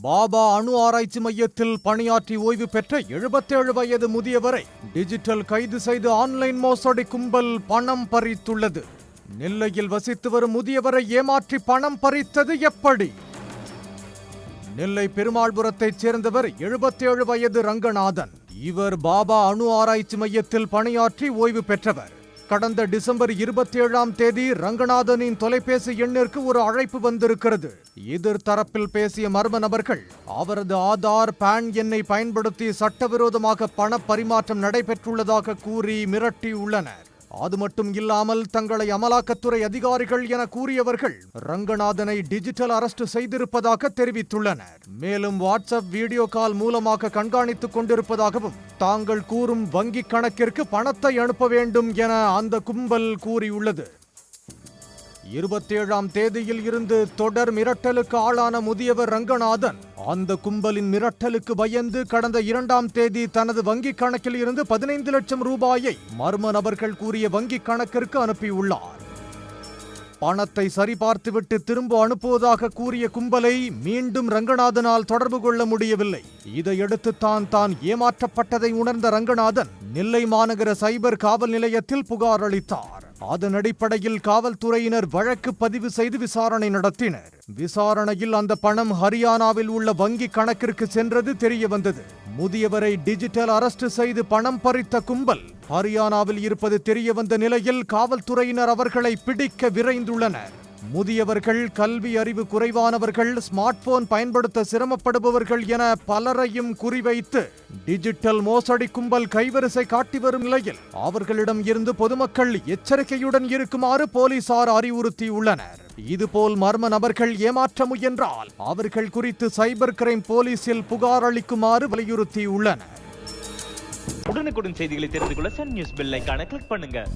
பாபா அணு ஆராய்ச்சி மையத்தில் பணியாற்றி ஓய்வு பெற்ற 77 வயது முதியவரை டிஜிட்டல் கைது செய்து ஆன்லைன் மோசடி கும்பல் பணம் பறித்துள்ளது. நெல்லையில் வசித்து வரும் முதியவரை ஏமாற்றி பணம் பறித்தது எப்படி? நெல்லை பெருமாள்புரத்தைச் சேர்ந்தவர் 77 வயது ரங்கநாதன். இவர் பாபா அணு ஆராய்ச்சி மையத்தில் பணியாற்றி ஓய்வு பெற்றவர். கடந்த டிசம்பர் இருபத்தி ஏழாம் தேதி ரங்கநாதனின் தொலைபேசி எண்ணிற்கு ஒரு அழைப்பு வந்திருக்கிறது. எதிர் தரப்பில் பேசிய மர்ம நபர்கள் அவரது ஆதார் பான் எண்ணை பயன்படுத்தி சட்டவிரோதமாக பண பரிமாற்றம் நடைபெற்றுள்ளதாக கூறி மிரட்டியுள்ளனர். அது மட்டும் இல்லாமல் தங்களை அமலாக்கத்துறை அதிகாரிகள் என கூறியவர்கள் ரங்கநாதனை டிஜிட்டல் அரஸ்ட் செய்திருப்பதாக தெரிவித்துள்ளனர். மேலும் வாட்ஸ்அப் வீடியோ கால் மூலமாக கண்காணித்துக் கொண்டிருப்பதாகவும் தாங்கள் கூறும் வங்கிக் கணக்கிற்கு பணத்தை அனுப்ப வேண்டும் என அந்த கும்பல் கூறியுள்ளது. இருபத்தேழாம் தேதியில் இருந்து தொடர் மிரட்டலுக்கு ஆளான முதியவர் ரங்கநாதன் அந்த கும்பலின் மிரட்டலுக்கு பயந்து கடந்த இரண்டாம் தேதி தனது வங்கிக் கணக்கில் இருந்து பதினைந்து லட்சம் ரூபாயை மர்ம நபர்கள் கூறிய வங்கிக் கணக்கிற்கு அனுப்பியுள்ளார். பணத்தை சரிபார்த்துவிட்டு திரும்ப அனுப்புவதாக கூறிய கும்பலை மீண்டும் ரங்கநாதனால் தொடர்பு கொள்ள முடியவில்லை. இதையடுத்து தான் தான் ஏமாற்றப்பட்டதை உணர்ந்த ரங்கநாதன் நெல்லை மாநகர சைபர் காவல் நிலையத்தில் புகார் அளித்தார். அதன் அடிப்படையில் காவல்துறையினர் வழக்கு பதிவு செய்து விசாரணை நடத்தினர். விசாரணையில் அந்த பணம் ஹரியானாவில் உள்ள வங்கி கணக்கிற்கு சென்றது தெரிய வந்தது. முதியவரை டிஜிட்டல் அரஸ்ட் செய்து பணம் பறித்த கும்பல் ஹரியானாவில் இருப்பது தெரிய வந்த நிலையில் காவல்துறையினர் அவர்களை பிடிக்க விரைந்துள்ளனர். முதியவர்கள் கல்வி அறிவு குறைவானவர்கள் ஸ்மார்ட் போன் பயன்படுத்த சிரமப்படுபவர்கள் என பலரையும் குறிவைத்து டிஜிட்டல் மோசடி கும்பல் கைவரிசை காட்டி வரும் நிலையில் அவர்களிடம் இருந்து பொதுமக்கள் எச்சரிக்கையுடன் இருக்குமாறு போலீசார் அறிவுறுத்தியுள்ளனர். இதுபோல் மர்ம நபர்கள் ஏமாற்ற முயன்றால் அவர்கள் குறித்து சைபர் கிரைம் போலீசில் புகார் அளிக்குமாறு வலியுறுத்தியுள்ளனர். உடனுக்குடன் செய்திகளை தெரிந்து கொள்ள சன் நியூஸ் பெல் கிளிக் பண்ணுங்க.